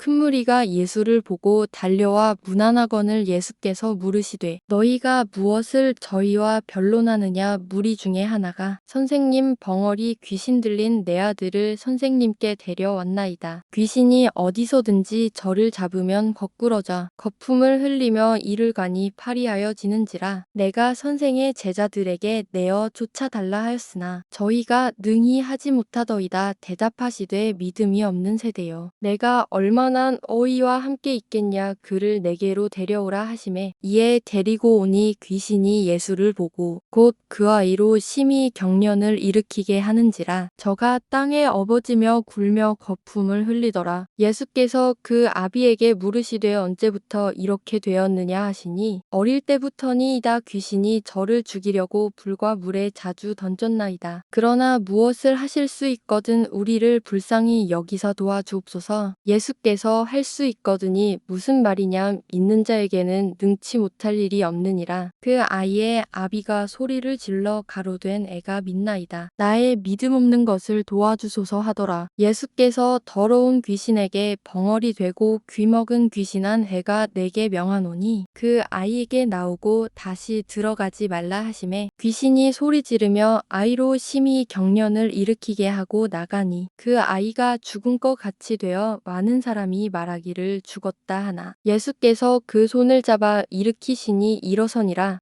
큰 무리가 예수를 보고 달려와 문안하거늘 예수께서 물으시되 너희가 무엇을 저희와 변론하느냐? 무리 중에 하나가 선생님 벙어리 귀신 들린 내 아들을 선생님께 데려왔나이다. 귀신이 어디서든지 저를 잡으면 거꾸러져 거품을 흘리며 이를 가니 파리하여 지는지라. 내가 선생의 제자들에게 내어 쫓아달라 하였으나 저희가 능히 하지 못하더이다 대답하시되 믿음이 없는 세대요. 내가 얼마 나 어이와 함께 있겠냐? 그를 내게로 데려오라 하심에 이에 데리고 오니 귀신이 예수를 보고 곧 그 아이로 심히 경련을 일으키게 하는지라. 저가 땅에 업어지며 굴며 거품을 흘리더라. 예수께서 그 아비에게 물으시되 언제부터 이렇게 되었느냐 하시니 어릴 때부터니이다 귀신이 저를 죽이려고 불과 물에 자주 던졌나이다. 그러나 무엇을 하실 수 있거든 우리를 불쌍히 여기서 도와주옵소서. 예수께서 할 수 있거든이 무슨 말이냐 믿는 자에게는 능치 못할 일이 없느니라. 그 아이의 아비가 소리를 질러 가로된 애가 믿나이다. 나의 믿음 없는 것을 도와주소서 하더라. 예수께서 더러운 귀신에게 벙어리 되고 귀먹은 귀신한 해가 내게 명하노니 그 아이에게 나오고 다시 들어가지 말라 하심에 귀신이 소리 지르며 아이로 심히 경련을 일으키게 하고 나가니 그 아이가 죽은 것 같이 되어 많은 사람이 말하기를 죽었다 하나. 예수께서 그 손을 잡아 일으키시니 일어서니라